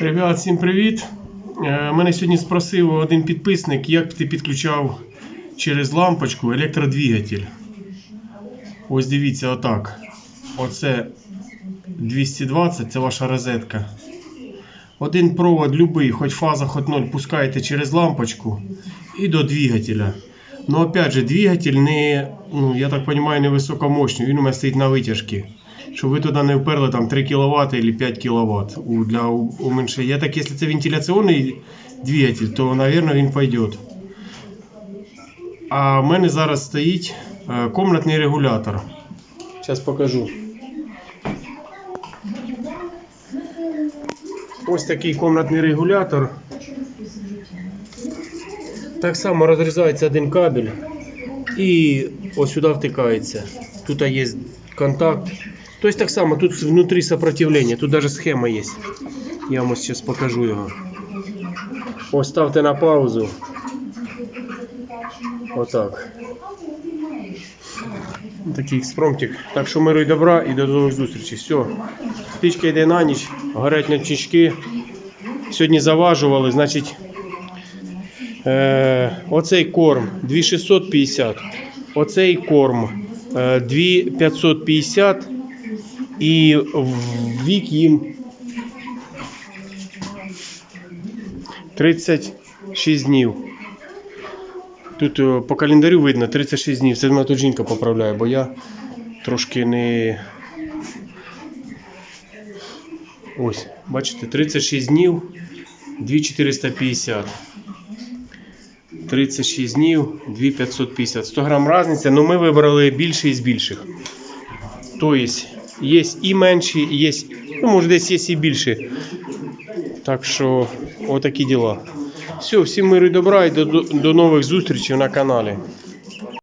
Ребят, всім привіт. Е, Мене сьогодні спросив один підписник, як ти підключав через лампочку електродвигатель. Ось дивіться, отак. Оце 220, це ваша розетка. Один провод любий, хоч фаза, хоч ноль, пускаєте через лампочку і до двигателя. Ну, опять же, двигатель не, ну, я так розумію, не високомощний, він у мене стоїть на витяжці. Щоб ви туди не вперли там 3 кВт або 5 кВт для у- уменьшення. Я так, якщо це вентиляційний двигатель, то, мабуть, він пойде. А в мене зараз стоїть е, комнатний регулятор. Зараз покажу. Ось такий комнатний регулятор. Так само розрізається один кабель і ось сюди втикається. Тут є контакт. Тобто так само, тут внутрі сопротивлення, тут навіть схема є. Я вам зараз покажу його. Ось ставте на паузу. Отак. Такий експромтик. Так що миру і добра і до нових зустрічей. Все. Спічка йде на ніч, горять ночнички. Сьогодні заважували, значить. Е, оцей корм 2650. Оцей корм е, 2550. І вік їм 36 днів. Тут е, по календарю видно 36 днів. Це мене тут жінка поправляє, бо я трошки не. Ось, бачите, 36 днів, 2450. 36 днів, 2550. 100 грам різниця, але ми вибрали більше із більших. Тобто, є і менші, є, ну, може десь є і більші. Так що, отакі діла. Все, всім миру і добра і до, до, нових зустрічей на каналі.